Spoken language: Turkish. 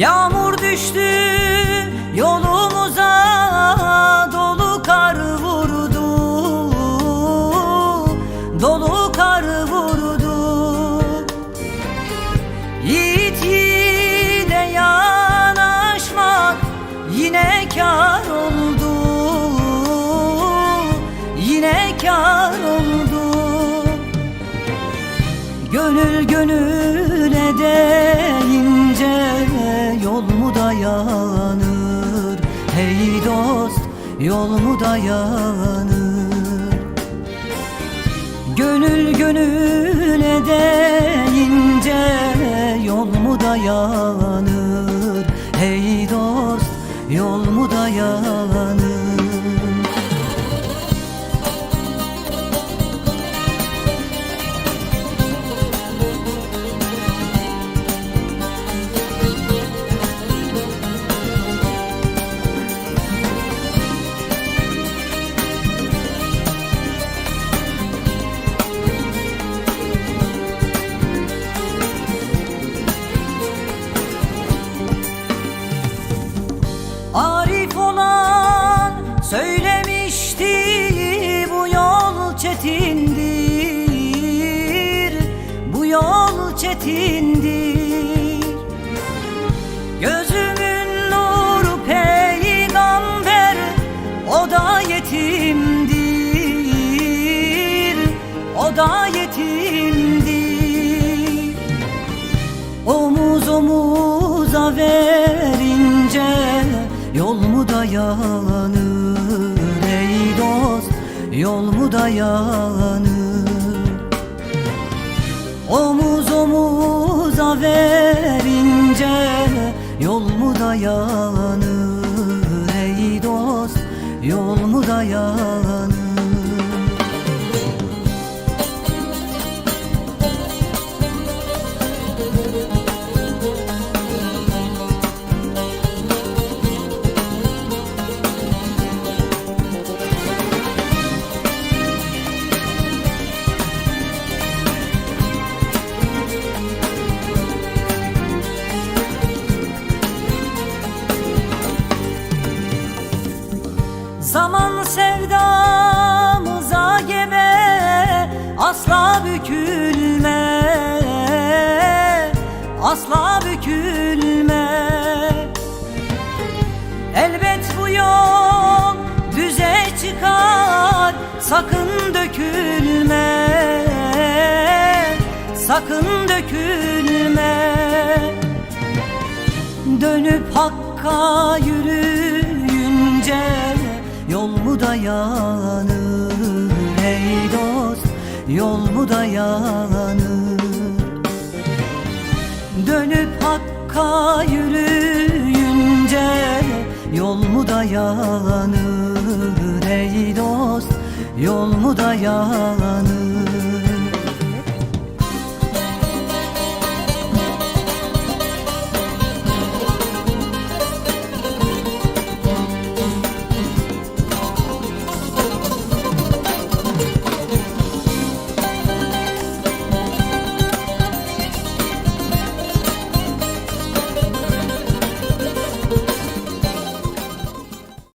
Yağmur düştü yolumuza dolu Gönül gönüle deyince yol mu dayanır? Hey dost yol mu dayanır? Gönül gönüle deyince yol mu dayanır? Hey dost yol mu dayanır yol çetindir. Gözümün nuru peygamber o da yetimdir. O da yetimdir. Omuz omuza verince Yol mu dayanır ey dost? Yol mu dayanır omuza verince Yol mu dayanır ey dost? Yol mu dayanır Zaman sevdamıza gebe Asla bükülme. Asla bükülme. Elbet bu yol düze çıkar Sakın dökülme. Sakın dökülme. Dönüp Hakk'a yürüyünce Mu dayanır ey dost Yol mu dayanır Dönüp Hakk'a yürüyünce Yol mu dayanır ey dost Yol mu dayanır